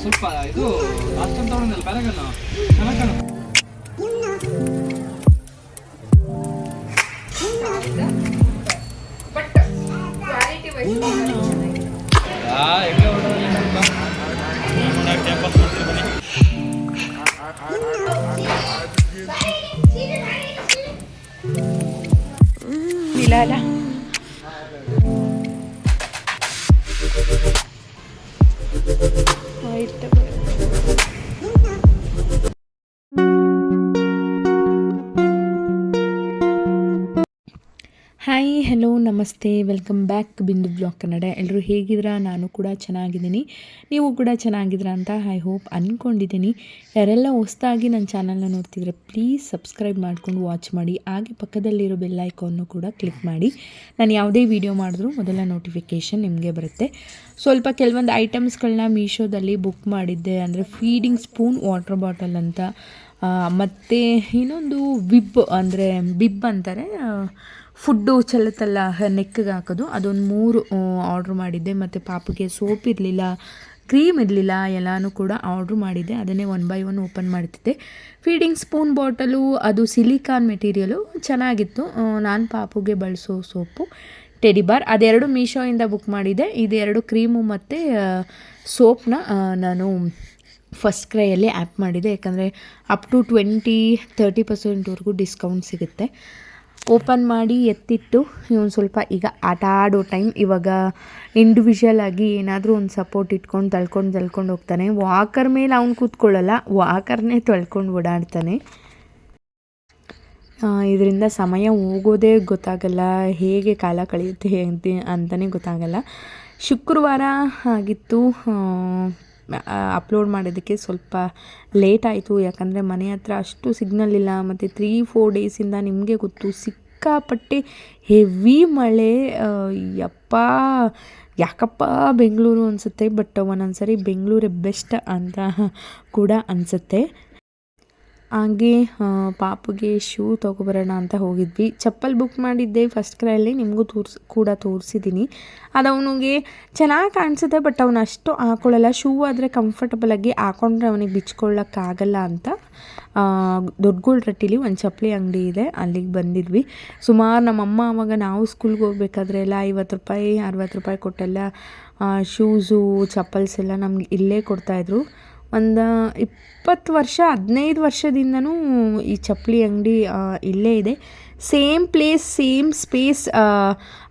ಸ್ವಲ್ಪ ಇದು ಅಷ್ಟೊಂದು ತಗೊಂಡಲ್ಲ ಪ್ಯಾರಾಗನ್ನು ಚೆನ್ನಾಗಿ ಕಾಣು ಬಟ್ ಕ್ವಾಲಿಟಿ ವೈಸ್ ಆ ಹೆಂಗೆ ಹೊರಡೋದಿಲ್ಲ ಸ್ವಲ್ಪ ನಮಸ್ತೆ, welcome back Bindu blog Kannada. ಎಲ್ಲರೂ ಹೇಗಿದ್ದೀರಾ? ನಾನು ಕೂಡ ಚೆನ್ನಾಗಿದ್ದೀನಿ. ನೀವು ಕೂಡ ಚೆನ್ನಾಗಿದ್ದೀರಾ ಅಂತ ಐ ಹೋಪ್ ಅಂದ್ಕೊಂಡಿದ್ದೀನಿ ಯಾರೆಲ್ಲ ಹೊಸ್ದಾಗಿ ನನ್ನ ಚಾನಲ್ನ ನೋಡ್ತಿದ್ರೆ ಪ್ಲೀಸ್ ಸಬ್ಸ್ಕ್ರೈಬ್ ಮಾಡ್ಕೊಂಡು ವಾಚ್ ಮಾಡಿ. ಹಾಗೆ ಪಕ್ಕದಲ್ಲಿರೋ ಬೆಲ್ ಐಕಾನ್ನು ಕೂಡ ಕ್ಲಿಕ್ ಮಾಡಿ. ನಾನು ಯಾವುದೇ ವಿಡಿಯೋ ಮಾಡಿದ್ರೂ ಮೊದಲ ನೋಟಿಫಿಕೇಷನ್ ನಿಮಗೆ ಬರುತ್ತೆ. ಸ್ವಲ್ಪ ಕೆಲವೊಂದು ಐಟಮ್ಸ್ಗಳನ್ನ ಮೀಶೋದಲ್ಲಿ ಬುಕ್ ಮಾಡಿದ್ದೆ. ಅಂದರೆ ಫೀಡಿಂಗ್ ಸ್ಪೂನ್ ವಾಟರ್ ಬಾಟಲ್ ಅಂತ ಮತ್ತು ಇನ್ನೊಂದು ವಿಬ್, ಅಂದರೆ ಬಿಬ್ ಅಂತಾರೆ ಫುಡ್ಡು ಚೆಲ್ಲುತ್ತಲ್ಲ ನೆಕ್ಕಿಗೆ ಹಾಕೋದು. ಅದೊಂದು ಮೂರು ಆರ್ಡ್ರ್ ಮಾಡಿದ್ದೆ. ಮತ್ತು ಪಾಪುಗೆ ಸೋಪ್ ಇರಲಿಲ್ಲ ಕ್ರೀಮ್ ಇರಲಿಲ್ಲ, ಎಲ್ಲನೂ ಕೂಡ ಆರ್ಡ್ರ್ ಮಾಡಿದ್ದೆ. ಅದನ್ನೇ ಒನ್ ಬೈ ಒನ್ ಓಪನ್ ಮಾಡ್ತಿದ್ದೆ. ಫೀಡಿಂಗ್ ಸ್ಪೂನ್ ಬಾಟಲು ಅದು ಸಿಲಿಕಾನ್ ಮೆಟೀರಿಯಲು ಚೆನ್ನಾಗಿತ್ತು. ನಾನು ಪಾಪುಗೆ ಬಳಸೋ ಸೋಪು ಟೆಡಿ ಬಾರ್ ಅದೆರಡು ಮೀಶೋಯಿಂದ ಬುಕ್ ಮಾಡಿದ್ದೆ. ಇದೆರಡು ಕ್ರೀಮು ಮತ್ತು ಸೋಪ್ನ ನಾನು ಫಸ್ಟ್ ಕ್ರೈಯಲ್ಲಿ ಆ್ಯಪ್ ಮಾಡಿದೆ ಯಾಕಂದರೆ ಅಪ್ ಟು ಟ್ವೆಂಟಿ ತರ್ಟಿ ಪರ್ಸೆಂಟ್ವರೆಗೂ ಡಿಸ್ಕೌಂಟ್ ಸಿಗುತ್ತೆ. ಓಪನ್ ಮಾಡಿ ಎತ್ತಿಟ್ಟು ಇವನು ಸ್ವಲ್ಪ ಈಗ ಆಟ ಆಡೋ ಟೈಮ್. ಇವಾಗ ಇಂಡಿವಿಜುವಲ್ ಆಗಿ ಏನಾದರೂ ಒಂದು ಸಪೋರ್ಟ್ ಇಟ್ಕೊಂಡು ತಳ್ಕೊಂಡು ತಳ್ಕೊಂಡು ಹೋಗ್ತಾನೆ. ವಾಕರ್ ಮೇಲೆ ಅವ್ನು ಕೂತ್ಕೊಳ್ಳಲ್ಲ ವಾಕರ್ನೇ ತೊಳ್ಕೊಂಡು ಓಡಾಡ್ತಾನೆ. ಇದರಿಂದ ಸಮಯ ಹೋಗೋದೇ ಗೊತ್ತಾಗಲ್ಲ, ಹೇಗೆ ಕಾಲ ಕಳೆಯುತ್ತೆ, ಅಂತ ಅಂತಲೇ ಗೊತ್ತಾಗಲ್ಲ. ಶುಕ್ರವಾರ ಆಗಿತ್ತು ಅಪ್ಲೋಡ್ ಮಾಡೋದಕ್ಕೆ ಸ್ವಲ್ಪ ಲೇಟ್ ಆಯಿತು. ಯಾಕಂದರೆ ಮನೆ ಹತ್ರ ಅಷ್ಟು ಸಿಗ್ನಲ್ ಇಲ್ಲ. ಮತ್ತು ತ್ರೀ ಫೋರ್ ಡೇಸಿಂದ ನಿಮಗೆ ಗೊತ್ತು, ಸಿಕ್ಕಾಪಟ್ಟೆ ಹೆವಿ ಮಳೆ. ಯಪ್ಪ, ಯಾಕಪ್ಪ ಬೆಂಗಳೂರು ಅನಿಸುತ್ತೆ? ಬಟ್ ಒಂದೊಂದು ಸರಿ ಬೆಂಗಳೂರೇ ಬೆಸ್ಟ್ ಅಂತ ಕೂಡ ಅನಿಸುತ್ತೆ. ಹಾಗೆ ಪಾಪುಗೆ ಶೂ ತೊಗೊಬರೋಣ ಅಂತ ಹೋಗಿದ್ವಿ. ಚಪ್ಪಲ್ ಬುಕ್ ಮಾಡಿದ್ದೆ ಫಸ್ಟ್ ಕ್ರೈಯಲ್ಲಿ ನಿಮಗೂ ತೋರ್ಸ್, ಕೂಡ ತೋರಿಸಿದ್ದೀನಿ ಅದು ಅವನಿಗೆ ಚೆನ್ನಾಗಿ ಕಾಣಿಸುತ್ತೆ ಬಟ್ ಅವನು ಅಷ್ಟು ಹಾಕೊಳ್ಳಲ್ಲ. ಶೂ ಆದರೆ ಕಂಫರ್ಟಬಲಾಗಿ ಹಾಕೊಂಡ್ರೆ ಅವನಿಗೆ ಬಿಚ್ಕೊಳ್ಳೋಕ್ಕಾಗಲ್ಲ ಅಂತ ದೊಡ್ಡಗೂಳ್ರಟ್ಟಿಲಿ ಒಂದು ಚಪ್ಪಲಿ ಅಂಗಡಿ ಇದೆ, ಅಲ್ಲಿಗೆ ಬಂದಿದ್ವಿ. ಸುಮಾರು ನಮ್ಮಮ್ಮ ಅವಾಗ ನಾವು ಸ್ಕೂಲ್ಗೆ ಹೋಗ್ಬೇಕಾದ್ರೆ ಎಲ್ಲ ಐವತ್ತು ರೂಪಾಯಿ, ಅರವತ್ತು ರೂಪಾಯಿ ಕೊಟ್ಟೆಲ್ಲ ಶೂಸು ಚಪ್ಪಲ್ಸ್ ಎಲ್ಲ ನಮ್ಗೆ ಇಲ್ಲೇ ಕೊಡ್ತಾಯಿದ್ರು ಒಂದು ಇಪ್ಪತ್ತು ವರ್ಷ, ಹದಿನೈದು ವರ್ಷದಿಂದನೂ ಈ ಚಪ್ಪಲಿ ಅಂಗಡಿ ಇಲ್ಲೇ ಇದೆ. ಸೇಮ್ ಪ್ಲೇಸ್, ಸೇಮ್ ಸ್ಪೇಸ್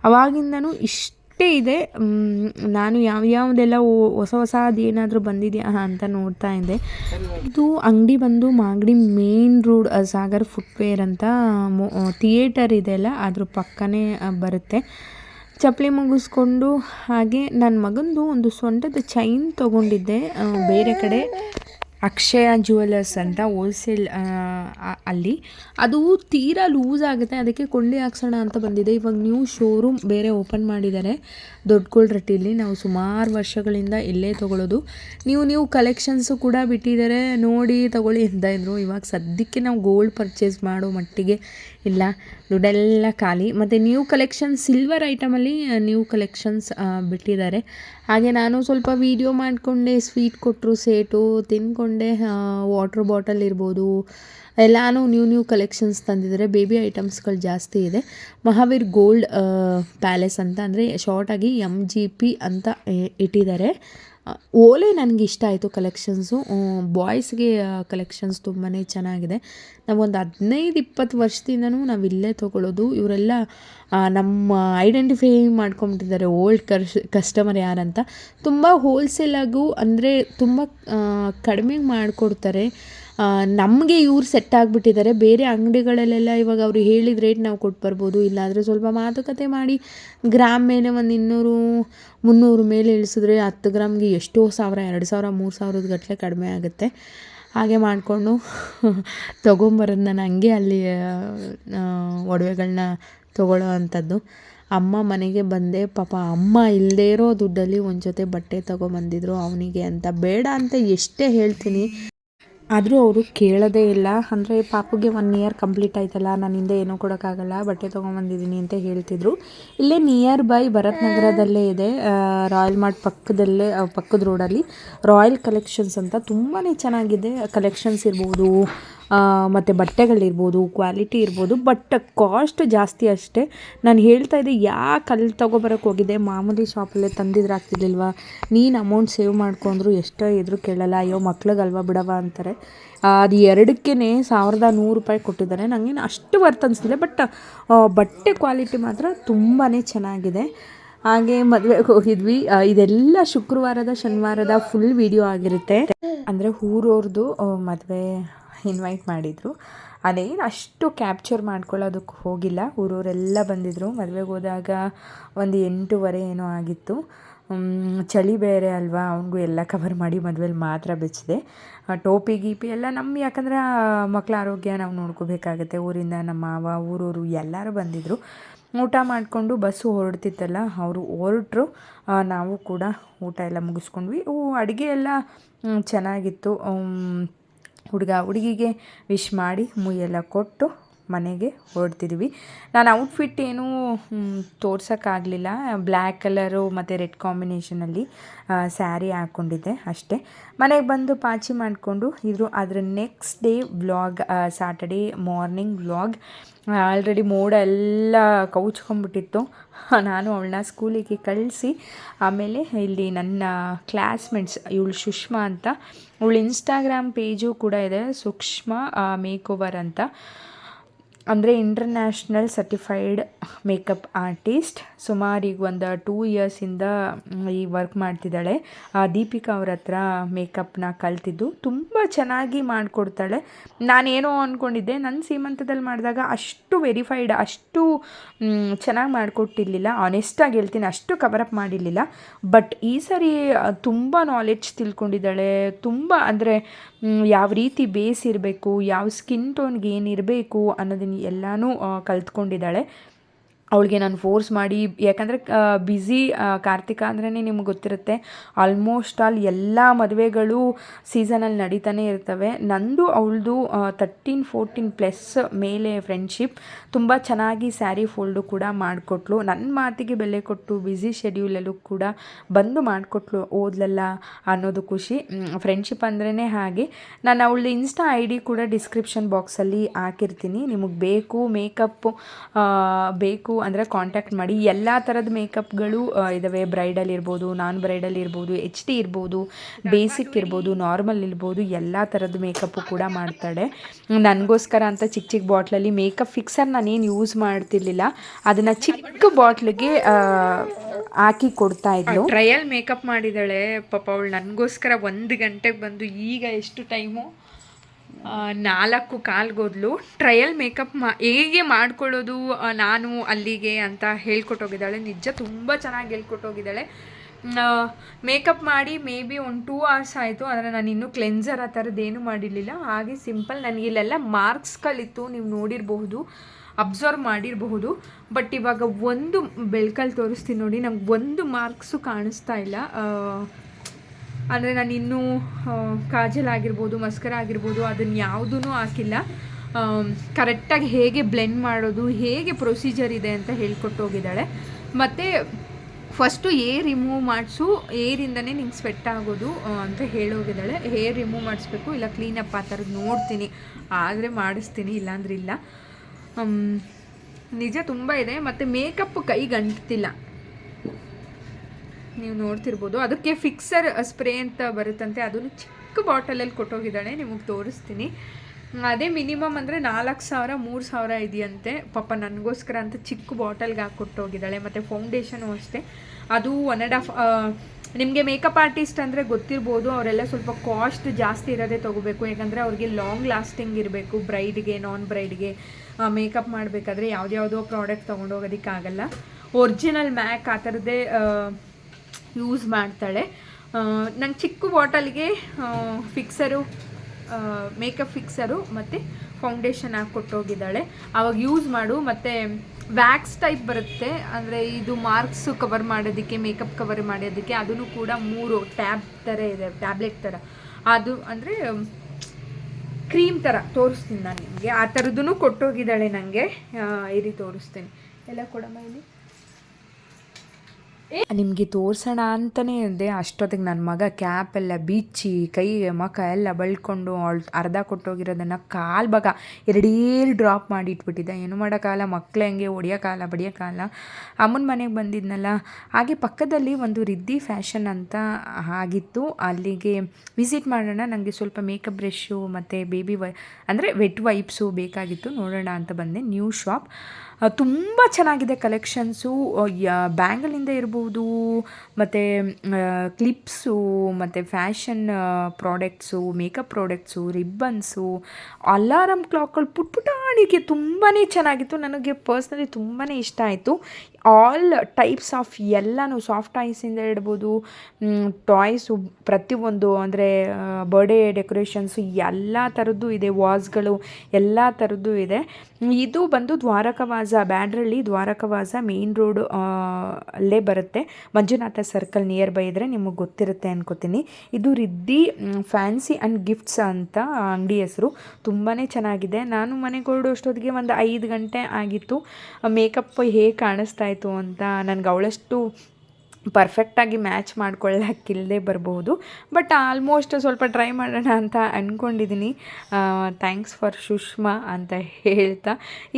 ಅವಾಗಿಂದನೂ ಇಷ್ಟೇ ಇದೆ. ನಾನು ಯಾವ್ಯಾವುದೆಲ್ಲ ಹೊಸ ಹೊಸದು ಏನಾದರೂ ಬಂದಿದೆಯಾ ಅಂತ ನೋಡ್ತಾ ಇದ್ದೆ. ಇದು ಅಂಗಡಿ ಬಂದು Magadi main road Sagar footwear ಅಂತ ಥಿಯೇಟರ್ ಇದೆಯಲ್ಲ ಅದ್ರ ಪಕ್ಕನೇ ಬರುತ್ತೆ. ಚಪ್ಪಲಿ ಮುಗಿಸ್ಕೊಂಡು ಹಾಗೆ ನನ್ನ ಮಗಂದು ಒಂದು ಸೊಂಟದ ಚೈನ್ ತೊಗೊಂಡಿದ್ದೆ ಬೇರೆ ಕಡೆ. ಅಕ್ಷಯ ಜ್ಯುವೆಲರ್ಸ್ ಅಂತ ಹೋಲ್ಸೇಲ್ ಅಲ್ಲಿ. ಅದು ತೀರಾ ಲೂಸ್ ಆಗುತ್ತೆ. ಅದಕ್ಕೆ ಕೊಂಡಿ ಹಾಕ್ಸೋಣ ಅಂತ ಬಂದಿದೆ. ಇವಾಗ ನ್ಯೂ ಶೋರೂಮ್ ಬೇರೆ ಓಪನ್ ಮಾಡಿದ್ದಾರೆ. ದೊಡ್ಡಗೊಳ್ರಟ್ಟಿಲಿ ನಾವು ಸುಮಾರು ವರ್ಷಗಳಿಂದ ಇಲ್ಲೇ ತೊಗೊಳ್ಳೋದು ನೀವು ನೀವು ಕಲೆಕ್ಷನ್ಸು ಕೂಡ ಬಿಟ್ಟಿದ್ದಾರೆ. ನೋಡಿ, ತಗೊಳ್ಳಿ ಅಂತ ಇದ್ರು. ಇವಾಗ ಸದ್ಯಕ್ಕೆ ನಾವು ಗೋಲ್ಡ್ ಪರ್ಚೇಸ್ ಮಾಡೋ ಮಟ್ಟಿಗೆ ಇಲ್ಲ. ದುಡ್ಡೆಲ್ಲ ಖಾಲಿ. ಮತ್ತು ನ್ಯೂ ಕಲೆಕ್ಷನ್ಸ್ ಸಿಲ್ವರ್ ಐಟಮಲ್ಲಿ ನ್ಯೂ ಕಲೆಕ್ಷನ್ಸ್ ಬಿಟ್ಟಿದ್ದಾರೆ. ಹಾಗೆ ನಾನು ಸ್ವಲ್ಪ ವೀಡಿಯೋ ಮಾಡಿಕೊಂಡೆ ಸ್ವೀಟ್ ಕೊಟ್ಟರು ಸೇಟು ತಿಂದ್ಕೊಂಡೆ ವಾಟ್ರ್ ಬಾಟಲ್ ಇರ್ಬೋದು. ಎಲ್ಲಾನು ನ್ಯೂ ನ್ಯೂ ಕಲೆಕ್ಷನ್ಸ್ ತಂದಿದ್ದಾರೆ. ಬೇಬಿ ಐಟಮ್ಸ್ಗಳು ಜಾಸ್ತಿ ಇದೆ. ಮಹಾವೀರ್ ಗೋಲ್ಡ್ ಪ್ಯಾಲೇಸ್ ಅಂತ, ಅಂದರೆ ಶಾರ್ಟಾಗಿ ಎಂ ಜಿ ಪಿ ಅಂತ ಇಟ್ಟಿದ್ದಾರೆ. ಓಲೆ ನನಗೆ ಇಷ್ಟ ಆಯಿತು ಕಲೆಕ್ಷನ್ಸು ಬಾಯ್ಸ್ಗೆ ಕಲೆಕ್ಷನ್ಸ್ ತುಂಬಾ ಚೆನ್ನಾಗಿದೆ. ನಾವೊಂದು ಹದಿನೈದು, ಇಪ್ಪತ್ತು ವರ್ಷದಿಂದನೂ ನಾವು ಇಲ್ಲೇ ತೊಗೊಳ್ಳೋದು ಇವರೆಲ್ಲ ನಮ್ಮ ಐಡೆಂಟಿಫೈ ಮಾಡ್ಕೊಂಬಿಟ್ಟಿದ್ದಾರೆ ಓಲ್ಡ್ ಕರ್ಶ್ ಕಸ್ಟಮರ್ ಯಾರಂತ. ತುಂಬ ಹೋಲ್ಸೇಲಾಗೂ ಅಂದರೆ ತುಂಬ ಕಡಿಮೆಗೆ ಮಾಡಿಕೊಡ್ತಾರೆ. ನಮಗೆ ಇವ್ರು ಸೆಟ್ ಆಗಿಬಿಟ್ಟಿದ್ದಾರೆ. ಬೇರೆ ಅಂಗಡಿಗಳಲ್ಲೆಲ್ಲ ಇವಾಗ ಅವರು ಹೇಳಿದ ರೇಟ್ ನಾವು ಕೊಟ್ಟು ಬರ್ಬೋದು. ಇಲ್ಲಾಂದರೆ ಸ್ವಲ್ಪ ಮಾತುಕತೆ ಮಾಡಿ ಗ್ರಾಮ್ ಮೇಲೆ ಒಂದು ಇನ್ನೂರು, ಮುನ್ನೂರು ಮೇಲೆ ಇಳಿಸಿದ್ರೆ ಹತ್ತು ಗ್ರಾಮ್ಗೆ ಎಷ್ಟೋ ಸಾವಿರ, ಎರಡು ಸಾವಿರ, ಮೂರು ಸಾವಿರದ ಗಟ್ಟಲೆ ಕಡಿಮೆ ಆಗುತ್ತೆ. ಹಾಗೆ ಮಾಡಿಕೊಂಡು ತೊಗೊಂಬರೋದು ನಾನು ಹಂಗೆ ಅಲ್ಲಿ ಒಡವೆಗಳನ್ನ ತೊಗೊಳ್ಳೋ ಅಂಥದ್ದು. ಅಮ್ಮ ಮನೆಗೆ ಬಂದೆ. ಪಾಪ ಅಮ್ಮ ಇಲ್ಲದೇ ಇರೋ ದುಡ್ಡಲ್ಲಿ ಒಂದು ಜೊತೆ ಬಟ್ಟೆ ತೊಗೊಂಬಂದಿದ್ರು. ಅವನಿಗೆ ಅಂತ ಬೇಡ ಅಂತ ಎಷ್ಟೇ ಹೇಳ್ತೀನಿ. ಆದರೂ ಅವರು ಕೇಳೋದೇ ಇಲ್ಲ. ಅಂದರೆ ಪಾಪುಗೆ ಒನ್ ಇಯರ್ ಕಂಪ್ಲೀಟ್ ಆಯ್ತಲ್ಲ ನನ್ನಿಂದ ಏನೂ ಕೊಡೋಕ್ಕಾಗಲ್ಲ, ಬಟ್ಟೆ ತೊಗೊಂಬಂದಿದ್ದೀನಿ ಅಂತ ಹೇಳ್ತಿದ್ರು. ಇಲ್ಲೇ ನಿಯರ್ ಬೈ ಭರತ್ ನಗರದಲ್ಲೇ ಇದೆ ರಾಯಲ್ ಮಾರ್ಟ್ ಪಕ್ಕದಲ್ಲೇ ಪಕ್ಕದ ರೋಡಲ್ಲಿ ರಾಯಲ್ ಕಲೆಕ್ಷನ್ಸ್ ಅಂತ ತುಂಬಾ ಚೆನ್ನಾಗಿದೆ ಕಲೆಕ್ಷನ್ಸ್ ಇರ್ಬೋದು. ಮತ್ತು ಬಟ್ಟೆಗಳಿರ್ಬೋದು ಕ್ವಾಲಿಟಿ ಇರ್ಬೋದು ಬಟ್ ಕಾಸ್ಟ್ ಜಾಸ್ತಿ ಅಷ್ಟೇ. ನಾನು ಹೇಳ್ತಾ ಇದ್ದೆ, ಯಾಕೆ ಅಲ್ಲಿ ತೊಗೊಬರೋಕೆ ಹೋಗಿದ್ದೆ? ಮಾಮೂಲಿ ಶಾಪಲ್ಲೇ ತಂದಿದ್ರೆ ಆಗ್ತಿರ್ಲಿಲ್ವಾ? ನೀನು ಅಮೌಂಟ್ ಸೇವ್ ಮಾಡ್ಕೊಂಡ್ರು ಎಷ್ಟೋ ಇದ್ರು ಕೇಳಲ್ಲ, ಅಯ್ಯೋ ಮಕ್ಳಿಗಲ್ವ ಬಿಡವ ಅಂತಾರೆ. ಅದು ಎರಡಕ್ಕೇ ಸಾವಿರದ ನೂರು ರೂಪಾಯಿ ಕೊಟ್ಟಿದ್ದಾರೆ. ನನಗೇನು ಅಷ್ಟು ವರ್ತ್ ಅನಿಸ್ತಿಲ್ಲ ಬಟ್ ಬಟ್ಟೆ ಕ್ವಾಲಿಟಿ ಮಾತ್ರ ತುಂಬಾ ಚೆನ್ನಾಗಿದೆ. ಹಾಗೆ ಮದುವೆಗೆ ಹೋಗಿದ್ವಿ. ಇದೆಲ್ಲ ಶುಕ್ರವಾರದ, ಶನಿವಾರದ ಫುಲ್ ವಿಡಿಯೋ ಆಗಿರುತ್ತೆ. ಅಂದರೆ ಊರವ್ರದ್ದು ಮದುವೆ ಇನ್ವೈಟ್ ಮಾಡಿದರು. ಅದೇನು ಅಷ್ಟು ಕ್ಯಾಪ್ಚರ್ ಮಾಡ್ಕೊಳ್ಳೋದಕ್ಕೆ ಹೋಗಿಲ್ಲ. ಊರವರೆಲ್ಲ ಬಂದಿದ್ದರು ಮದುವೆಗೆ ಹೋದಾಗ ಒಂದು ಎಂಟೂವರೆ ಏನೋ ಆಗಿತ್ತು. ಚಳಿ ಬೇರೆ ಅಲ್ವಾ? ಅವನಿಗೂ ಎಲ್ಲ ಕವರ್ ಮಾಡಿ ಮದುವೆಲಿ ಮಾತ್ರ ಬೆಚ್ಚಿದೆ. ಟೋಪಿ, ಗೀಪಿ ಎಲ್ಲ ನಮ್ಮ ಯಾಕಂದ್ರೆ ಮಕ್ಕಳ ಆರೋಗ್ಯ ನಾವು ನೋಡ್ಕೋಬೇಕಾಗತ್ತೆ. ಊರಿಂದ ನಮ್ಮ ಮಾವ ಊರವರು ಎಲ್ಲರೂ ಬಂದಿದ್ದರು ಊಟ ಮಾಡಿಕೊಂಡು ಬಸ್ಸು ಹೊರಡ್ತಿತ್ತಲ್ಲ, ಅವರು ಹೊರಟ್ರು. ನಾವು ಕೂಡ ಊಟ ಎಲ್ಲ ಮುಗಿಸ್ಕೊಂಡ್ವಿ. ಅಡುಗೆ ಎಲ್ಲ ಚೆನ್ನಾಗಿತ್ತು. ಹುಡುಗ ಹುಡುಗಿಗೆ ವಿಶ್ ಮಾಡಿ ಮುಯ್ಯೆಲ್ಲ ಕೊಟ್ಟು ಮನೆಗೆ ಹೊರಡ್ತಿದ್ವಿ. ನಾನು ಔಟ್ಫಿಟ್ ಏನೂ ತೋರ್ಸೋಕ್ಕಾಗಲಿಲ್ಲ. ಬ್ಲ್ಯಾಕ್ ಕಲರು ಮತ್ತು ರೆಡ್ ಕಾಂಬಿನೇಷನಲ್ಲಿ ಸ್ಯಾರಿ ಹಾಕ್ಕೊಂಡಿದ್ದೆ ಅಷ್ಟೇ. ಮನೆಗೆ ಬಂದು ಪಾಚಿ ಮಾಡಿಕೊಂಡು, ಇದ್ರು ಅದರ next day vlog Saturday morning vlog already ಮೋಡ ಎಲ್ಲ ಕೌಚ್ಕೊಂಡ್ಬಿಟ್ಟಿತ್ತು. ನಾನು ಅವಳನ್ನ ಸ್ಕೂಲಿಗೆ ಕಳಿಸಿ, ಆಮೇಲೆ ಇಲ್ಲಿ ನನ್ನ ಕ್ಲಾಸ್ಮೇಟ್ಸ್ ಇವಳು ಸುಷ್ಮಾ ಅಂತ. ಅವಳು ಇನ್ಸ್ಟಾಗ್ರಾಮ್ ಪೇಜು ಕೂಡ ಇದೆ, ಸುಷ್ಮಾ ಮೇಕ್ ಅಂತ. ಅಂದರೆ ಇಂಟರ್ನ್ಯಾಷನಲ್ ಸರ್ಟಿಫೈಡ್ ಮೇಕಪ್ ಆರ್ಟಿಸ್ಟ್ ಸುಮಾರು ಈಗ ಒಂದು ಟೂ ಇಯರ್ಸಿಂದ ಈ ವರ್ಕ್ ಮಾಡ್ತಿದ್ದಾಳೆ. ಆ ದೀಪಿಕಾ ಅವ್ರ ಹತ್ರ ಮೇಕಪ್ನ ಕಲ್ತಿದ್ದು. ತುಂಬ ಚೆನ್ನಾಗಿ ಮಾಡಿಕೊಡ್ತಾಳೆ. ನಾನೇನೋ ಅಂದ್ಕೊಂಡಿದ್ದೆ ನನ್ನ ಸೀಮಂತದಲ್ಲಿ ಮಾಡಿದಾಗ ಅಷ್ಟು ವೆರಿಫೈಡ್ ಅಷ್ಟು ಚೆನ್ನಾಗಿ ಮಾಡಿಕೊಟ್ಟಿರಲಿಲ್ಲ. ಆನೆಸ್ಟಾಗಿ ಹೇಳ್ತೀನಿ, ಅಷ್ಟು ಕವರಪ್ ಮಾಡಿರಲಿಲ್ಲ. ಬಟ್ ಈ ಸರಿ ತುಂಬ ನಾಲೆಡ್ಜ್ ತಿಳ್ಕೊಂಡಿದ್ದಾಳೆ. ತುಂಬ ಅಂದರೆ ಯಾವ ರೀತಿ ಬೇಸ್ ಇರಬೇಕು, ಯಾವ ಸ್ಕಿನ್ ಟೋನ್ಗೆ ಏನಿರಬೇಕು ಅನ್ನೋದನ್ನ ಎಲ್ಲನೂ ಆ, ಕಲ್ತ್ಕೊಂಡಿದ್ದಾಳೆ. ಅವಳಿಗೆ ನಾನು ಫೋರ್ಸ್ ಮಾಡಿ, ಯಾಕಂದರೆ ಬ್ಯುಸಿ ಕಾರ್ತಿಕ ಅಂದ್ರೇ ನಿಮ್ಗೆ ಗೊತ್ತಿರುತ್ತೆ ಆಲ್ಮೋಸ್ಟ್ ಆಲ್ ಎಲ್ಲ ಮದುವೆಗಳು ಸೀಸನಲ್ಲಿ ನಡೀತಾನೆ ಇರ್ತವೆ. ನಂದು ಅವಳದು ತರ್ಟೀನ್ ಫೋರ್ಟೀನ್ ಪ್ಲಸ್ ಮೇಲೆ ಫ್ರೆಂಡ್ಶಿಪ್ ತುಂಬ ಚೆನ್ನಾಗಿ ಸ್ಯಾರಿ ಫೋಲ್ಡು ಕೂಡ ಮಾಡಿಕೊಟ್ಲು. ನನ್ನ ಮಾತಿಗೆ ಬೆಲೆ ಕೊಟ್ಟು ಬ್ಯುಸಿ ಶೆಡ್ಯೂಲಲ್ಲೂ ಕೂಡ ಬಂದು ಮಾಡಿಕೊಟ್ಲು ಓದ್ಲಲ್ಲ ಅನ್ನೋದು ಖುಷಿ. ಫ್ರೆಂಡ್ಶಿಪ್ ಅಂದ್ರೇ ಹಾಗೆ. ನಾನು ಅವಳದು ಇನ್ಸ್ಟಾ ಐ ಡಿ ಕೂಡ ಡಿಸ್ಕ್ರಿಪ್ಷನ್ ಬಾಕ್ಸಲ್ಲಿ ಹಾಕಿರ್ತೀನಿ. ನಿಮಗೆ ಬೇಕು ಮೇಕಪ್ಪು ಬೇಕು ಅಂದರೆ ಕಾಂಟ್ಯಾಕ್ಟ್ ಮಾಡಿ. ಎಲ್ಲ ಥರದ ಮೇಕಪ್ಗಳು ಇದ್ದಾವೆ ಬ್ರೈಡಲ್ ಇರ್ಬೋದು ನಾನ್ ಬ್ರೈಡಲ್ ಇರ್ಬೋದು ಎಚ್ ಡಿ ಇರ್ಬೋದು ಬೇಸಿಕ್ ಇರ್ಬೋದು ನಾರ್ಮಲ್ ಇರ್ಬೋದು, ಎಲ್ಲ ಥರದ ಮೇಕಪ್ಪು ಕೂಡ ಮಾಡ್ತಾಳೆ. ನನಗೋಸ್ಕರ ಅಂತ ಚಿಕ್ಕ ಚಿಕ್ಕ ಬಾಟ್ಲಲ್ಲಿ ಮೇಕಪ್ ಫಿಕ್ಸರ್ ನಾನೇನು ಯೂಸ್ ಮಾಡ್ತಿರ್ಲಿಲ್ಲ. ಅದನ್ನು ಚಿಕ್ಕ ಬಾಟ್ಲಿಗೆ ಹಾಕಿ ಕೊಡ್ತಾ ಇದ್ಲು. ಟ್ರಯಲ್ ಮೇಕಪ್ ಮಾಡಿದಾಳೆ ಪಾಪ ಅವಳು. ನನಗೋಸ್ಕರ ಒಂದು ಗಂಟೆಗೆ ಬಂದು ಈಗ ಎಷ್ಟು ಟೈಮು ನಾಲ್ಕು ಕಾಲ್ಗೋದ್ಲು ಟ್ರಯಲ್ ಮೇಕಪ್ ಮಾ, ಹೇಗೆ ಮಾಡ್ಕೊಳ್ಳೋದು ನಾನು ಅಲ್ಲಿಗೆ ಅಂತ ಹೇಳ್ಕೊಟ್ಟೋಗಿದ್ದಾಳೆ. ನಿಜ ತುಂಬ ಚೆನ್ನಾಗಿ ಹೇಳ್ಕೊಟ್ಟೋಗಿದ್ದಾಳೆ. ಮೇಕಪ್ ಮಾಡಿ ಮೇ ಬಿ ಒಂದು ಟೂ ಅವರ್ಸ್ ಆಯಿತು, ಆದರೆ ನಾನು ಇನ್ನೂ ಕ್ಲೆನ್ಸರ್ ಆ ಥರದ್ದೇನು ಮಾಡಿರಲಿಲ್ಲ. ಹಾಗೆ ಸಿಂಪಲ್ ನನಗೆ ಇಲ್ಲೆಲ್ಲ ಮಾರ್ಕ್ಸ್ಗಳಿತ್ತು, ನೀವು ನೋಡಿರಬಹುದು, ಅಬ್ಸರ್ವ್ ಮಾಡಿರಬಹುದು. ಬಟ್ ಇವಾಗ ಒಂದು ಬೆಳ್ಕಲ್ಲಿ ತೋರಿಸ್ತೀನಿ ನೋಡಿ, ನಂಗೆ ಒಂದು ಮಾರ್ಕ್ಸು ಕಾಣಿಸ್ತಾ ಇಲ್ಲ. ಅಂದರೆ ನಾನು ಇನ್ನೂ ಕಾಜಲ್ ಆಗಿರ್ಬೋದು, ಮಸ್ಕರ ಆಗಿರ್ಬೋದು ಅದನ್ನು ಯಾವುದೂ ಹಾಕಿಲ್ಲ. ಕರೆಕ್ಟಾಗಿ ಹೇಗೆ ಬ್ಲೆಂಡ್ ಮಾಡೋದು, ಹೇಗೆ ಪ್ರೊಸೀಜರ್ ಇದೆ ಅಂತ ಹೇಳ್ಕೊಟ್ಟು ಹೋಗಿದ್ದಾಳೆ. ಮತ್ತು ಫಸ್ಟು ಏರ್ ರಿಮೂವ್ ಮಾಡಿಸು ಏರಿಂದನೇ ನಿಂಗೆ ಸ್ವೆಟ್ ಆಗೋದು ಅಂತ ಹೇಳೋಗಿದ್ದಾಳೆ ಹೇರ್ ರಿಮೂವ್ ಮಾಡಿಸ್ಬೇಕು, ಇಲ್ಲ ಕ್ಲೀನಪ್ ಆ ಥರದ್ದು ನೋಡ್ತೀನಿ. ಆದರೆ ಮಾಡಿಸ್ತೀನಿ, ಇಲ್ಲಾಂದ್ರೆ ಇಲ್ಲ. ನಿಜ ತುಂಬ ಇದೆ. ಮತ್ತು ಮೇಕಪ್ ಕೈಗೆ ಅಂಟ್ತಿಲ್ಲ ನೀವು ನೋಡ್ತಿರ್ಬೋದು. ಅದಕ್ಕೆ ಫಿಕ್ಸರ್ ಸ್ಪ್ರೇ ಅಂತ ಬರುತ್ತಂತೆ. ಅದನ್ನು ಚಿಕ್ಕ ಬಾಟಲಲ್ಲಿ ಕೊಟ್ಟೋಗಿದ್ದಾಳೆ. ನಿಮಗೆ ತೋರಿಸ್ತೀನಿ. ಅದೇ ಮಿನಿಮಮ್ ಅಂದರೆ ನಾಲ್ಕು ಸಾವಿರ, ಮೂರು ಸಾವಿರ ಇದೆಯಂತೆ. ಪಾಪ ನನಗೋಸ್ಕರ ಅಂತ ಚಿಕ್ಕ ಬಾಟಲ್ಗೆ ಹಾಕಿ ಕೊಟ್ಟೋಗಿದ್ದಾಳೆ. ಮತ್ತು ಫೌಂಡೇಶನು ಅಷ್ಟೇ. ಅದು ಒನ್ ಆ್ಯಂಡ್ ಆಫ್ ನಿಮಗೆ ಮೇಕಪ್ ಆರ್ಟಿಸ್ಟ್ ಅಂದರೆ ಗೊತ್ತಿರ್ಬೋದು. ಅವರೆಲ್ಲ ಸ್ವಲ್ಪ ಕಾಸ್ಟ್ ಜಾಸ್ತಿ ಇರೋದೇ ತೊಗೋಬೇಕು. ಯಾಕಂದರೆ ಅವ್ರಿಗೆ ಲಾಂಗ್ ಲಾಸ್ಟಿಂಗ್ ಇರಬೇಕು. ಬ್ರೈಡ್ಗೆ ನಾನ್ ಬ್ರೈಡ್ಗೆ ಮೇಕಪ್ ಮಾಡಬೇಕಾದ್ರೆ ಯಾವುದ್ಯಾವುದೋ ಪ್ರಾಡಕ್ಟ್ ತೊಗೊಂಡೋಗೋದಕ್ಕಾಗಲ್ಲ. ಒರಿಜಿನಲ್ ಮ್ಯಾಕ್ ಆ ಥರದ್ದೇ ಯೂಸ್ ಮಾಡ್ತಾಳೆ. ನಂಗೆ ಚಿಕ್ಕ ಬಾಟಲ್ಗೆ ಫಿಕ್ಸರು ಮೇಕಪ್ ಫಿಕ್ಸರು ಮತ್ತು ಫೌಂಡೇಶನ್ ಹಾಕಿ ಕೊಟ್ಟೋಗಿದ್ದಾಳೆ. ಅವಾಗ ಯೂಸ್ ಮಾಡು, ಮತ್ತು ವ್ಯಾಕ್ಸ್ ಟೈಪ್ ಬರುತ್ತೆ. ಅಂದರೆ ಇದು ಮಾರ್ಕ್ಸು ಕವರ್ ಮಾಡೋದಕ್ಕೆ ಮೇಕಪ್ ಕವರ್ ಮಾಡೋದಕ್ಕೆ, ಅದನ್ನು ಕೂಡ ಮೂರು ಟ್ಯಾಬ್ ಥರ ಇದೆ ಟ್ಯಾಬ್ಲೆಟ್ ಥರ ಅದು ಅಂದರೆ ಕ್ರೀಮ್ ಥರ ತೋರಿಸ್ತೀನಿ ನಾನು ನಿಮಗೆ. ಆ ಥರದ್ದು ಕೊಟ್ಟೋಗಿದ್ದಾಳೆ ನನಗೆ ಇರಿ ತೋರಿಸ್ತೀನಿ. ಎಲ್ಲ ಕೊಡಮ್ಮ ಇಲ್ಲಿ. ನಿಮಗೆ ತೋರಿಸೋಣ ಅಂತಲೇ ಇದ್ದೆ ಅಷ್ಟೊತ್ತಿಗೆ ನನ್ನ ಮಗ ಕ್ಯಾಪ್ ಎಲ್ಲ ಬಿಚ್ಚಿ, ಕೈ, ಮಖ ಎಲ್ಲ ಬಳ್ಕೊಂಡು ಅರ್ಧ ಕೊಟ್ಟೋಗಿರೋದನ್ನು ಕಾಲು ಭಾಗ ಎರಡೇ ಡ್ರಾಪ್ ಮಾಡಿ ಇಟ್ಬಿಟ್ಟಿದ್ದೆ ಏನು ಮಾಡೋಕ್ಕಾಗಲ್ಲ, ಮಕ್ಳು ಹೆಂಗೆ, ಹೊಡಿಯೋಕ್ಕಾಗಲ್ಲ, ಬಡಿಯೋಕ್ಕಾಗಲ್ಲ. ಅಮ್ಮನ ಮನೆಗೆ ಬಂದಿದ್ನಲ್ಲ, ಹಾಗೆ ಪಕ್ಕದಲ್ಲಿ ಒಂದು ರಿದ್ದಿ ಫ್ಯಾಷನ್ ಅಂತ ಆಗಿತ್ತು. ಅಲ್ಲಿಗೆ ವಿಸಿಟ್ ಮಾಡೋಣ ನನಗೆ ಸ್ವಲ್ಪ ಮೇಕಪ್ ಬ್ರಷ್ಷು ಮತ್ತು ಬೇಬಿ ವೈ ಅಂದರೆ ವೆಟ್ ವೈಪ್ಸು ಬೇಕಾಗಿತ್ತು, ನೋಡೋಣ ಅಂತ ಬಂದೆ ನ್ಯೂ ಶಾಪ್ ತುಂಬ ಚೆನ್ನಾಗಿದೆ ಕಲೆಕ್ಷನ್ಸು ಬ್ಯಾಂಗಲಿಂದ ಇರ್ಬೋದು, ಮತ್ತು ಕ್ಲಿಪ್ಸು ಮತ್ತು fashion products makeup products ribbons alarm ಕ್ಲಾಕ್ಗಳು ಪುಟ್ ಪುಟಾಣಿಗೆ ತುಂಬಾ ಚೆನ್ನಾಗಿತ್ತು. ನನಗೆ ಪರ್ಸ್ನಲಿ ತುಂಬಾ ಇಷ್ಟ ಆಯಿತು. ಆಲ್ ಟೈಪ್ಸ್ ಆಫ್ ಎಲ್ಲನೂ ಸಾಫ್ಟ್ ಟಾಯ್ಸಿಂದ ಇಡ್ಬೋದು ಟಾಯ್ಸು ಪ್ರತಿಯೊಂದು ಅಂದರೆ ಬರ್ಡೇ ಡೆಕೋರೇಷನ್ಸು ಎಲ್ಲ ಥರದ್ದು ಇದೆ ವಾಸ್ಗಳು ಎಲ್ಲ ಥರದ್ದು ಇದೆ. ಇದು ಬಂದು ದ್ವಾರಕವಾಸ, ಬ್ಯಾಡ್ರಳ್ಳಿ ದ್ವಾರಕವಾಸ ಮೇನ್ ರೋಡ್ ಅಲ್ಲೇ ಬರುತ್ತೆ. ಮಂಜುನಾಥ ಸರ್ಕಲ್ ನಿಯರ್ ಬೈ ಇದ್ದರೆ ನಿಮಗೆ ಗೊತ್ತಿರುತ್ತೆ ಅನ್ಕೋತೀನಿ. ಇದು ರಿದ್ದಿ ಫ್ಯಾನ್ಸಿ ಆ್ಯಂಡ್ ಗಿಫ್ಟ್ಸ್ ಅಂತ ಅಂಗಡಿ ಹೆಸರು. ತುಂಬಾ ಚೆನ್ನಾಗಿದೆ. ನಾನು ಮನೆಗೆ ಹೊರಡೋ ಅಷ್ಟೊತ್ತಿಗೆ ಒಂದು ಐದು ಗಂಟೆ ಆಗಿತ್ತು. ಮೇಕಪ್ ಹೇಗೆ ಕಾಣಿಸ್ತಾ ಇತ್ತು ಅಂತ ನನಗೆ ಅವಳಷ್ಟು ಪರ್ಫೆಕ್ಟಾಗಿ ಮ್ಯಾಚ್ ಮಾಡ್ಕೊಳ್ಳೋಕ್ಕಿಲ್ಲದೆ ಬರ್ಬೋದು. ಬಟ್ ಆಲ್ಮೋಸ್ಟ್ ಸ್ವಲ್ಪ ಟ್ರೈ ಮಾಡೋಣ ಅಂತ ಅಂದ್ಕೊಂಡಿದ್ದೀನಿ ಥ್ಯಾಂಕ್ಸ್ ಫಾರ್ ಸುಷ್ಮಾ ಅಂತ ಹೇಳ್ತಾ.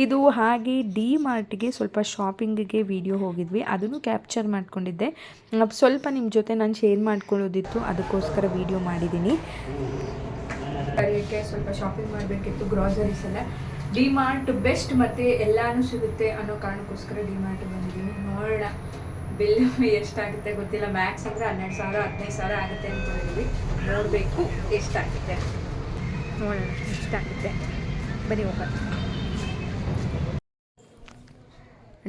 ಇದು ಹಾಗೆ ಡಿ ಮಾರ್ಟ್ಗೆ ಸ್ವಲ್ಪ ಶಾಪಿಂಗಿಗೆ ವಿಡಿಯೋ ಹೋಗಿದ್ವಿ. ಅದನ್ನು ಕ್ಯಾಪ್ಚರ್ ಮಾಡ್ಕೊಂಡಿದ್ದೆ. ಸ್ವಲ್ಪ ನಿಮ್ಮ ಜೊತೆ ನಾನು ಶೇರ್ ಮಾಡ್ಕೊಳ್ಳೋದಿತ್ತು. ಅದಕ್ಕೋಸ್ಕರ ವಿಡಿಯೋ ಮಾಡಿದ್ದೀನಿ ಸ್ವಲ್ಪ ಶಾಪಿಂಗ್ ಮಾಡಬೇಕಿತ್ತು ಗ್ರಾಸರೀಸ್ ಎಲ್ಲ ಡಿ ಮಾರ್ಟ್ ಬೆಸ್ಟ್ ಮತ್ತು ಎಲ್ಲಾನು ಸಿಗುತ್ತೆ ಅನ್ನೋ ಕಾರಣಕ್ಕೋಸ್ಕರ ಡಿಮಾರ್ಟ್ ಬಂದಿದ್ದೀನಿ ನೋಡೋಣ. ಬಿಲ್ ಎಷ್ಟಾಗುತ್ತೆ ಗೊತ್ತಿಲ್ಲ. ಮ್ಯಾಕ್ಸ್ ಅಂದರೆ ಹನ್ನೆರಡು ಸಾವಿರ, ಹದಿನೈದು ಸಾವಿರ ಆಗುತ್ತೆ ಅಂದ್ಕೊಂಡಿದ್ವಿ ನೋಡಬೇಕು ಎಷ್ಟಾಗುತ್ತೆ. ನೋಡೋಣ ಎಷ್ಟಾಗುತ್ತೆ. ಬನ್ನಿ ಹೋಗೋಣ.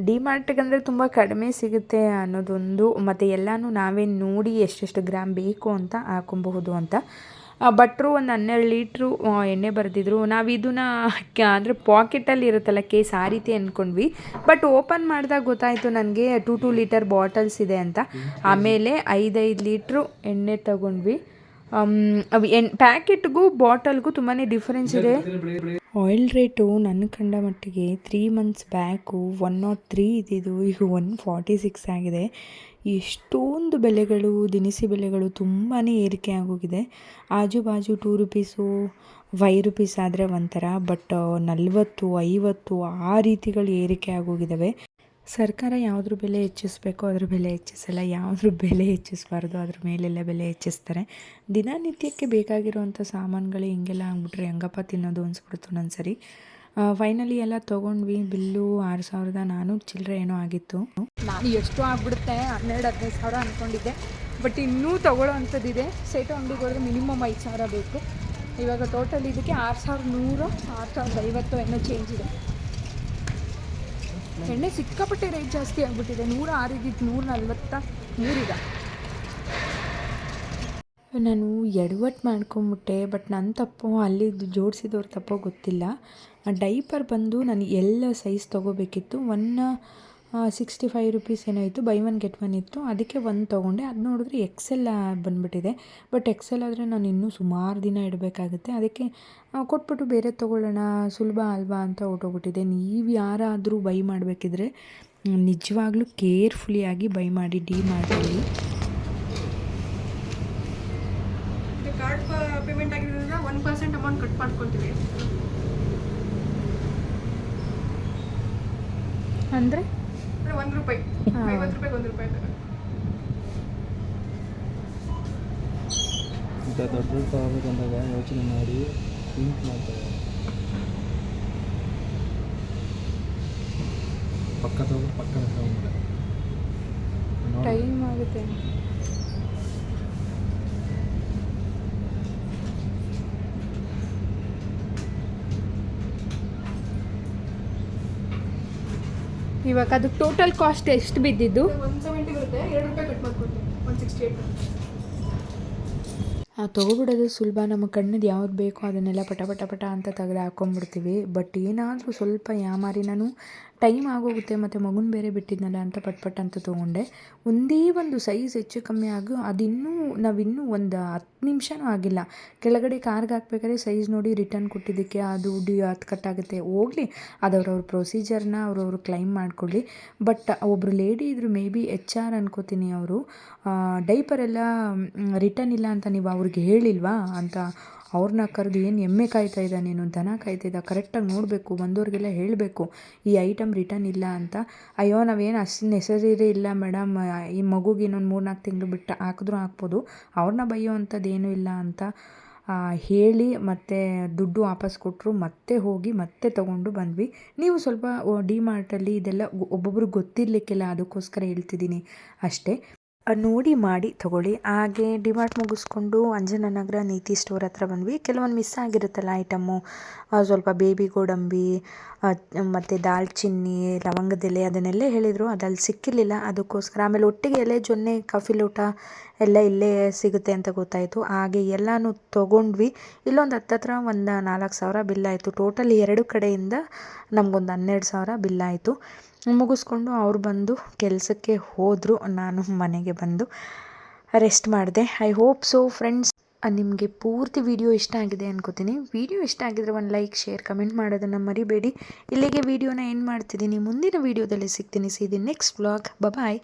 ಡಿ ಮಾರ್ಟ್ಗಂದರೆ ತುಂಬ ಕಡಿಮೆ ಸಿಗುತ್ತೆ ಅನ್ನೋದೊಂದು, ಮತ್ತು ಎಲ್ಲನೂ ನಾವೇ ನೋಡಿ ಎಷ್ಟೆಷ್ಟು ಗ್ರಾಮ್ ಬೇಕು ಅಂತ ಹಾಕೊಬಹುದು ಅಂತ ಭಟ್ರು ಒಂದು ಹನ್ನೆರಡು ಲೀಟ್ರು ಎಣ್ಣೆ ಬರೆದಿದ್ರು. ನಾವು ಇದನ್ನ ಅಂದರೆ ಪಾಕೆಟಲ್ಲಿ ಇರುತ್ತಲ್ಲ ಕೇಸ್ ಆ ರೀತಿ ಅಂದ್ಕೊಂಡ್ವಿ ಬಟ್ ಓಪನ್ ಮಾಡಿದಾಗ ಗೊತ್ತಾಯಿತು ನನಗೆ ಟೂ ಟೂ ಲೀಟರ್ ಬಾಟಲ್ಸ್ ಇದೆ ಅಂತ. ಆಮೇಲೆ ಐದೈದು ಲೀಟ್ರು ಎಣ್ಣೆ ತಗೊಂಡ್ವಿ. ಅವು ಎಣ್ ಪ್ಯಾಕೆಟ್ಗೂ ಬಾಟಲ್ಗೂ ತುಂಬಾ ಡಿಫ್ರೆನ್ಸ್ ಇದೆ. ಆಯಿಲ್ ರೇಟು ನನ್ನ ಕಂಡ ಮಟ್ಟಿಗೆ three months back one naught three ಇದ್ದಿದ್ದು ಈಗ ಒನ್ ಫಾರ್ಟಿ ಸಿಕ್ಸ್ ಆಗಿದೆ. ಎಷ್ಟೊಂದು ಬೆಲೆಗಳು, ದಿನಸಿ ಬೆಲೆಗಳು ತುಂಬಾ ಏರಿಕೆ ಆಗೋಗಿದೆ. ಆಜು ಬಾಜು ಟೂ ರುಪೀಸು ಫೈ ರುಪೀಸ್ ಆದರೆ ಒಂಥರ ಬಟ್ ನಲ್ವತ್ತು, ಐವತ್ತು ಆ ರೀತಿಗಳು ಏರಿಕೆ ಆಗೋಗಿದ್ದಾವೆ. ಸರ್ಕಾರ ಯಾವುದ್ರ ಬೆಲೆ ಹೆಚ್ಚಿಸಬೇಕು, ಅದ್ರ ಬೆಲೆ ಹೆಚ್ಚಿಸಲ್ಲ, ಯಾವುದ್ರ ಬೆಲೆ ಹೆಚ್ಚಿಸಬಾರ್ದು, ಅದ್ರ ಮೇಲೆಲ್ಲ ಬೆಲೆ ಹೆಚ್ಚಿಸ್ತಾರೆ. ದಿನನಿತ್ಯಕ್ಕೆ ಬೇಕಾಗಿರುವಂಥ ಸಾಮಾನುಗಳು ಹಿಂಗೆಲ್ಲ ಆಗ್ಬಿಟ್ರೆ ಹೆಂಗಪ್ಪ ತಿನ್ನೋದು ಅನ್ಸ್ಬಿಡ್ತು ನನ್ನ ಸರಿ ಫೈನಲಿ ಎಲ್ಲ ತೊಗೊಂಡ್ವಿ, ಬಿಲ್ಲು ಆರು ಸಾವಿರದ ನಾನ್ನೂರು ಚಿಲ್ಲರೆ ಏನೋ ಆಗಿತ್ತು. ನಾನು ಎಷ್ಟು ಆಗ್ಬಿಡುತ್ತೆ, ಹನ್ನೆರಡು, ಹದಿನೈದು ಸಾವಿರ ಅಂದ್ಕೊಂಡಿದ್ದೆ ಬಟ್ ಇನ್ನೂ ತೊಗೊಳ್ಳೋ ಅಂಥದ್ದಿದೆ ಸೇಟು ಅಂಗಡಿಗೆ ಹೋದ್ರೆ ಮಿನಿಮಮ್ ಐದು ಸಾವಿರ ಬೇಕು. ಇವಾಗ ಟೋಟಲ್ ಇದಕ್ಕೆ ಆರು ಸಾವಿರದ ನೂರು, ಆರು ಸಾವಿರದ ಐವತ್ತು ಏನೋ ಚೇಂಜ್ ಇದೆ. ಎಣ್ಣೆ ಸಿಕ್ಕಾಪಟ್ಟೆ ರೇಟ್ ಜಾಸ್ತಿ ಆಗಿಬಿಟ್ಟಿದೆ. ನೂರ ಆರಿದ್ದು ನೂರ ನಲ್ವತ್ತ ನೂರಿದ ನಾನು ಎಡವಟ್ಟು ಮಾಡ್ಕೊಂಬಿಟ್ಟೆ ಬಟ್ ನನ್ನ ತಪ್ಪು ಅಲ್ಲಿದ್ದು ಜೋಡಿಸಿದವ್ರ ತಪ್ಪೋ ಗೊತ್ತಿಲ್ಲ. ಡೈಪರ್ ಬಂದು ನಾನು ಎಲ್ಲ ಸೈಜ್ ತೊಗೋಬೇಕಿತ್ತು. ಒನ್ ಸಿಕ್ಸ್ಟಿ ಫೈವ್ ರುಪೀಸ್ ಏನೋ ಇತ್ತು. ಬೈ ಒನ್ ಗೆಟ್ ಒನ್ ಇತ್ತು. ಅದಕ್ಕೆ ಒಂದು ತೊಗೊಂಡೆ. ಅದು ನೋಡಿದ್ರೆ ಎಕ್ಸೆಲ್ ಬಂದುಬಿಟ್ಟಿದೆ. ಬಟ್ ಎಕ್ಸೆಲ್ ಆದರೆ ನಾನು ಇನ್ನೂ ಸುಮಾರು ದಿನ ಇಡಬೇಕಾಗುತ್ತೆ. ಅದಕ್ಕೆ ಕೊಟ್ಬಿಟ್ಟು ಬೇರೆ ತೊಗೊಳ್ಳೋಣ ಸುಲಭ ಅಲ್ವಾ ಅಂತ ಹೊರ್ಟೋಗ್ಬಿಟ್ಟಿದೆ. ನೀವು ಯಾರಾದರೂ ಬೈ ಮಾಡಬೇಕಿದ್ರೆ ನಿಜವಾಗ್ಲೂ ಕೇರ್ಫುಲಿಯಾಗಿ ಬೈ ಮಾಡಿ ಡಿ ಮಾಡಿ ಕಾರ್ಡ್ ಪೇಮೆಂಟ್ ಆಗಿರೋದ್ರಿಂದ ಒನ್ ಪರ್ಸೆಂಟ್ ಅಮೌಂಟ್ ಕಟ್ ಮಾಡ್ಕೊತೀವಿ ಅಂದರೆ? ಅಂದರೆ ಒಂದು ರೂಪಾಯಿ. ಐವತ್ತು ರೂಪಾಯಿಗೆ ಒಂದು ರೂಪಾಯಿ ಅಂತ ಇಂಥ ದೊಡ್ಡ ತಗೋಬೇಕಂದಾಗ ಯೋಚನೆ ಮಾಡಿ ಥಿಂಕ್ ಮಾಡ್ತಾರೆ. ಪಕ್ಕ ಪಕ್ಕದ ಪಕ್ಕ ಟೈಮ್ ಆಗುತ್ತೆ. ಇವಾಗ ಅದು ಟೋಟಲ್ ಕಾಸ್ಟ್ ಎಷ್ಟು ಬಿದ್ದಿದ್ದು? ತೊಗೊಬಿಡೋದು ಸುಲಭ. ನಮ್ಮ ಕಣ್ಣದ್ದು ಯಾವ್ದು ಬೇಕೋ ಅದನ್ನೆಲ್ಲ ಪಟ ಪಟ ಪಟ ಅಂತ ತೆಗೆದು ಹಾಕೊಂಡ್ಬಿಡ್ತೀವಿ ಬಟ್ ಏನಾದರೂ ಸ್ವಲ್ಪ ಯಾಮಾರಿ ನಾನು ಟೈಮ್ ಆಗೋಗುತ್ತೆ ಮತ್ತು ಮಗುನ ಬೇರೆ ಬಿಟ್ಟಿದ್ನಲ್ಲ ಅಂತ ಪಟ್ ಪಟ್ ಅಂತ ತೊಗೊಂಡೆ. ಒಂದೇ ಒಂದು ಸೈಜ್ ಹೆಚ್ಚು ಕಮ್ಮಿ ಆಗು, ಅದಿನ್ನೂ ನಾವಿನ್ನೂ ಒಂದು ಹತ್ತು ನಿಮಿಷನೂ ಆಗಿಲ್ಲ. ಕೆಳಗಡೆ ಕಾರ್ಗೆ ಹಾಕ್ಬೇಕಾದ್ರೆ ಸೈಜ್ ನೋಡಿ ರಿಟರ್ನ್ ಕೊಟ್ಟಿದ್ದಕ್ಕೆ ಅದು ಡಿ ಅದು ಕಟ್ಟಾಗುತ್ತೆ ಹೋಗಲಿ ಅದು ಅವ್ರವ್ರ ಪ್ರೊಸೀಜರ್ನ ಅವ್ರವ್ರು ಕ್ಲೈಮ್ ಮಾಡ್ಕೊಳ್ಳಿ. ಬಟ್ ಒಬ್ಬರು ಲೇಡಿ ಇದ್ರು ಮೇ ಬಿ ಎಚ್ ಆರ್ ಅನ್ಕೋತೀನಿ ಅವರು. ಡೈಪರ್ ಎಲ್ಲ ರಿಟರ್ನ್ ಇಲ್ಲ ಅಂತ ನೀವು ಅವ್ರಿಗೆ ಹೇಳಿಲ್ವಾ ಅಂತ ಅವ್ರನ್ನ ಕರೆದು ಏನು ಎಮ್ಮೆ ಕಾಯ್ತಾ ಇದ್ದ ನೀನು? ದನ ಕಾಯ್ತಾ ಇದ್ದ? ಕರೆಕ್ಟಾಗಿ ನೋಡಬೇಕು, ಬಂದವ್ರಿಗೆಲ್ಲ ಹೇಳಬೇಕು. ಈ ಐಟಮ್ ರಿಟರ್ನ್ ಇಲ್ಲ ಅಂತ. ಅಯ್ಯೋ, ನಾವೇನು ಅಷ್ಟು ನೆಸಸರಿ ಇಲ್ಲ ಮೇಡಮ್ ಈ ಮಗುಗೆ ಇನ್ನೊಂದು ಮೂರು ನಾಲ್ಕು ತಿಂಗಳು ಬಿಟ್ಟು ಹಾಕಿದ್ರೂ ಹಾಕ್ಬೋದು. ಅವ್ರನ್ನ ಬೈಯೋ ಅಂಥದ್ದೇನೂ ಇಲ್ಲ ಅಂತ ಹೇಳಿ ಮತ್ತು ದುಡ್ಡು ವಾಪಸ್ ಕೊಟ್ಟರು ಮತ್ತೆ ಹೋಗಿ, ಮತ್ತೆ ತಗೊಂಡು ಬಂದ್ವಿ. ನೀವು ಸ್ವಲ್ಪ ಡಿ ಮಾರ್ಟಲ್ಲಿ ಇದೆಲ್ಲ ಒಬ್ಬೊಬ್ರಿಗೆ ಗೊತ್ತಿರಲಿಕ್ಕಿಲ್ಲ. ಅದಕ್ಕೋಸ್ಕರ ಹೇಳ್ತಿದ್ದೀನಿ ಅಷ್ಟೇ. ನೋಡಿ ಮಾಡಿ ತಗೊಳ್ಳಿ. ಹಾಗೆ ಡಿಮಾರ್ಟ್ ಮುಗಿಸ್ಕೊಂಡು ಅಂಜನಾನಗರ ನೀತಿ ಸ್ಟೋರ್ ಹತ್ರ ಬಂದ್ವಿ. ಕೆಲವೊಂದು ಮಿಸ್ ಆಗಿರುತ್ತಲ್ಲ ಐಟಮ್ಮು ಸ್ವಲ್ಪ ಬೇಬಿ ಗೋಡಂಬಿ ಮತ್ತು ದಾಲ್ಚಿನ್ನಿ ಲವಂಗದೆಲೆ ಅದನ್ನೆಲ್ಲ ಹೇಳಿದರು. ಅದಲ್ಲಿ ಸಿಕ್ಕಿರಲಿಲ್ಲ. ಅದಕ್ಕೋಸ್ಕರ ಆಮೇಲೆ ಒಟ್ಟಿಗೆ ಎಲೆ, ಜೊನ್ನೆ, ಕಾಫಿ ಲೋಟ ಎಲ್ಲ ಇಲ್ಲೇ ಸಿಗುತ್ತೆ ಅಂತ ಗೊತ್ತಾಯಿತು. ಹಾಗೆ ಎಲ್ಲನೂ ತೊಗೊಂಡ್ವಿ. ಇಲ್ಲೊಂದು ಹತ್ತತ್ರ ಒಂದು ನಾಲ್ಕು ಸಾವಿರ ಬಿಲ್ ಆಯಿತು. ಟೋಟಲ್ ಎರಡು ಕಡೆಯಿಂದ ನಮಗೊಂದು ಹನ್ನೆರಡು ಸಾವಿರ ಬಿಲ್ ಆಯಿತು. ಮುಗಿಸ್ಕೊಂಡು ಅವ್ರು ಬಂದು ಕೆಲಸಕ್ಕೆ ಹೋದರು, ನಾನು ಮನೆಗೆ ಬಂದು ರೆಸ್ಟ್ ಮಾಡಿದೆ. ಐ ಹೋಪ್ ಸೊ ಫ್ರೆಂಡ್ಸ್ ನಿಮಗೆ ಪೂರ್ತಿ ವಿಡಿಯೋ ಇಷ್ಟ ಆಗಿದೆ ಅನ್ಕೋತೀನಿ. ವಿಡಿಯೋ ಇಷ್ಟ ಆಗಿದ್ರೆ ಒಂದು ಲೈಕ್ ಶೇರ್ ಕಮೆಂಟ್ ಮಾಡೋದನ್ನು ಮರಿಬೇಡಿ. ಇಲ್ಲಿಗೆ ವಿಡಿಯೋನ ಏನು ಮಾಡ್ತಿದ್ದೀನಿ. ಮುಂದಿನ ವಿಡಿಯೋದಲ್ಲಿ ಸಿಗ್ತೀನಿ. ಸೀದಿ ನೆಕ್ಸ್ಟ್ ವ್ಲಾಗ್ ಬಾಯ್